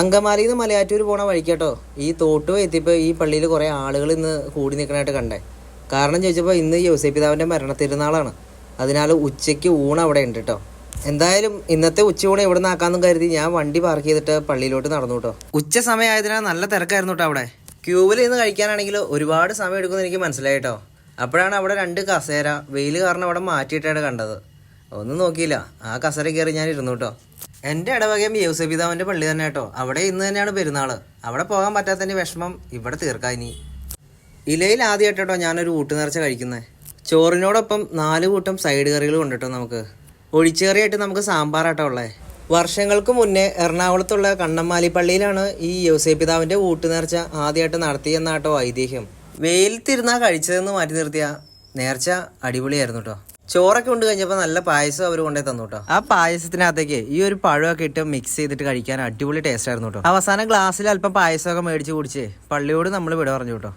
അങ്കമാലിയിൽ നിന്ന് മലയാറ്റൂർ പോണ വഴിക്കേട്ടോ. ഈ തോട്ട് എത്തിയപ്പോൾ ഈ പള്ളിയിൽ കുറേ ആളുകൾ ഇന്ന് കൂടി നിൽക്കണായിട്ട് കണ്ടേ. കാരണം ചോദിച്ചപ്പോൾ ഇന്ന് യോസേ പിതാവിന്റെ മരണത്തിരുന്നാളാണ് അതിനാൽ ഉച്ചയ്ക്ക് ഊണ് അവിടെ ഉണ്ട് കേട്ടോ എന്തായാലും ഇന്നത്തെ ഉച്ചയൂണ് എവിടെ നിന്നാക്കാമെന്നും കരുതി ഞാൻ വണ്ടി പാർക്ക് ചെയ്തിട്ട് പള്ളിയിലോട്ട് നടന്നു കേട്ടോ ഉച്ച സമയമായതിനാൽ നല്ല തിരക്കായിരുന്നു കേട്ടോ അവിടെ. ക്യൂവിൽ നിന്ന് കഴിക്കാനാണെങ്കിൽ ഒരുപാട് സമയം എടുക്കുമെന്ന് എനിക്ക് മനസ്സിലായി കേട്ടോ അപ്പോഴാണ് അവിടെ രണ്ട് കസേര വെയിൽ കാരണം അവിടെ മാറ്റിയിട്ടാണ് കണ്ടത്. ഒന്നും നോക്കിയില്ല. ആ കസേര കയറി ഞാൻ ഇരുന്നു കേട്ടോ എന്റെ ഇടവകയും യൂസഫ് പിതാവിന്റെ പള്ളി തന്നെ കേട്ടോ. അവിടെ ഇന്ന് തന്നെയാണ് പെരുന്നാൾ അവിടെ പോകാൻ പറ്റാത്തതിന്റെ വിഷമം ഇവിടെ തീർക്കാ ഇനി. ഇലയിൽ ആദ്യമായിട്ട് ഞാനൊരു ഊട്ട് നിറച്ച കഴിക്കുന്നത് ചോറിനോടൊപ്പം നാല് കൂട്ടം സൈഡ് കറികൾ കൊണ്ടിട്ടോ നമുക്ക്. ഒഴിച്ചുകറിയായിട്ട് നമുക്ക് സാമ്പാറാട്ടോ ഉള്ളത് വർഷങ്ങൾക്ക് മുന്നേ എറണാകുളത്തുള്ള കണ്ണമ്മാലി പള്ളിയിലാണ് ഈ യോസേ പിതാവിന്റെ ഊട്ട് നേർച്ച ആദ്യമായിട്ട് നടത്തിയെന്നാട്ടോ ഐതിഹ്യം. വെയിലത്തിരുന്നാ കഴിച്ചതെന്ന് മാറ്റി നിർത്തിയ നേർച്ച അടിപൊളിയായിരുന്നു കേട്ടോ. ചോറൊക്കെ കൊണ്ട് കഴിഞ്ഞപ്പോൾ നല്ല പായസം അവർ കൊണ്ടേ തന്നു കേട്ടോ ആ പായസത്തിനകത്തേക്ക് ഈ ഒരു പഴമൊക്കെ ഇട്ട് മിക്സ് ചെയ്തിട്ട് കഴിക്കാൻ അടിപൊളി ടേസ്റ്റ് ആയിരുന്നു കേട്ടോ അവസാനം ഗ്ലാസ്സിൽ അല്പം പായസമൊക്കെ മേടിച്ച് കുടിച്ച് പള്ളിയോട് നമ്മൾ വിട പറഞ്ഞു കേട്ടോ